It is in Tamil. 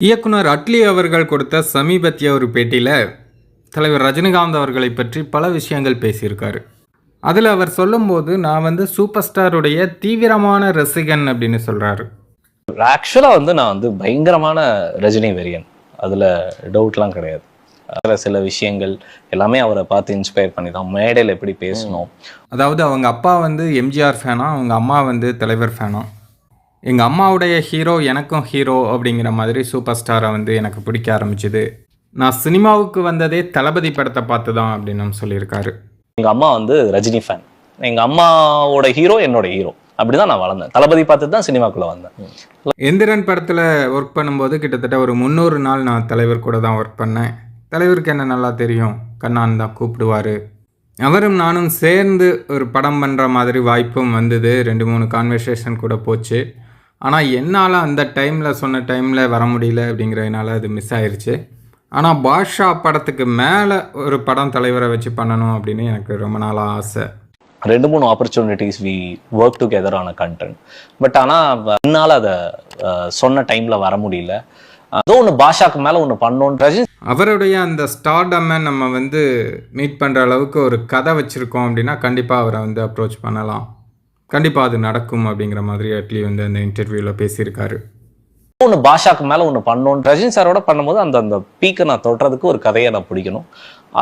இயக்குனர் அட்லி அவர்கள் கொடுத்த சமீபத்திய ஒரு பேட்டியில் தலைவர் ரஜினிகாந்த் அவர்களை பற்றி பல விஷயங்கள் பேசியிருக்காரு. அதில் அவர் சொல்லும்போது நான் வந்து சூப்பர் ஸ்டாருடைய தீவிரமான ரசிகன் அப்படின்னு சொல்கிறாரு ஆக்சுவலாக வந்து நான் வந்து பயங்கரமான ரஜினி வெறியன். அதில் டவுட்லாம் கிடையாது. அதில் சில விஷயங்கள் எல்லாமே அவரை பார்த்து இன்ஸ்பயர் பண்ணி தான் மேடையில் எப்படி பேசணும். அதாவது அவங்க அப்பா வந்து எம்ஜிஆர் ஃபேனா அவங்க அம்மா வந்து தலைவர் ஃபேனா? எங்கள் அம்மாவுடைய ஹீரோ எனக்கும் ஹீரோ அப்படிங்கிற மாதிரி சூப்பர் ஸ்டாரை வந்து எனக்கு பிடிக்க ஆரம்பிச்சுது. நான் சினிமாவுக்கு வந்ததே தளபதி படத்தை பார்த்து தான் அப்படின்னு சொல்லியிருக்காரு. எங்கள் அம்மா வந்து ரஜினி ஃபேன் எங்கள் அம்மாவோட ஹீரோ என்னோட ஹீரோ அப்படி தான் நான் வளர்ந்தேன். தளபதி பார்த்து தான் சினிமாக்குள்ளே வந்தேன். எந்திரன் படத்தில் ஒர்க் பண்ணும்போது கிட்டத்தட்ட ஒரு முந்நூறு நாள் நான் தலைவர் கூட தான் ஒர்க் பண்ணேன். தலைவருக்கு என்ன நல்லா தெரியும்? கண்ணான் தான் கூப்பிடுவார். அவரும் நானும் சேர்ந்து ஒரு படம் பண்ணுற மாதிரி வாய்ப்பும் வந்தது. ரெண்டு மூணு கான்வர்சேஷன் கூட போச்சு. ஆனால் என்னால் அந்த டைமில் சொன்ன டைமில் வர முடியல அப்படிங்கிறதுனால அது மிஸ் ஆயிருச்சு. ஆனால் பாஷா படத்துக்கு மேலே ஒரு படம் தலைவரை வச்சு பண்ணணும் அப்படின்னு எனக்கு ரொம்ப நாளாக ஆசை. ரெண்டு மூணு ஆப்பர்ச்சுனிட்டிஸ் வி ஒர்க் டுகெதர் ஆன கண்டென்ட் பட் ஆனால் என்னால் அதை சொன்ன டைமில் வர முடியல. அதோ ஒன்று பாஷாக்கு மேலே ஒன்று பண்ணோன்னு ரஜினி அவருடைய அந்த ஸ்டார்டம்மை நம்ம வந்து மீட் பண்ணுற அளவுக்கு ஒரு கதை வச்சுருக்கோம் அப்படின்னா கண்டிப்பாக அவரை வந்து அப்ரோச் பண்ணலாம். கண்டிப்பாக அது நடக்கும் அப்படிங்கிற மாதிரி அட்லி வந்து அந்த இன்டர்வியூவில் பேசியிருக்காரு. ஒன்று பாஷாக்கு மேலே ஒன்று பண்ணணும் ரஜினி சாரோட பண்ணும்போது அந்த அந்த பீக்கை நான் தொடுறதுக்கு ஒரு கதையை நான் பிடிக்கணும்.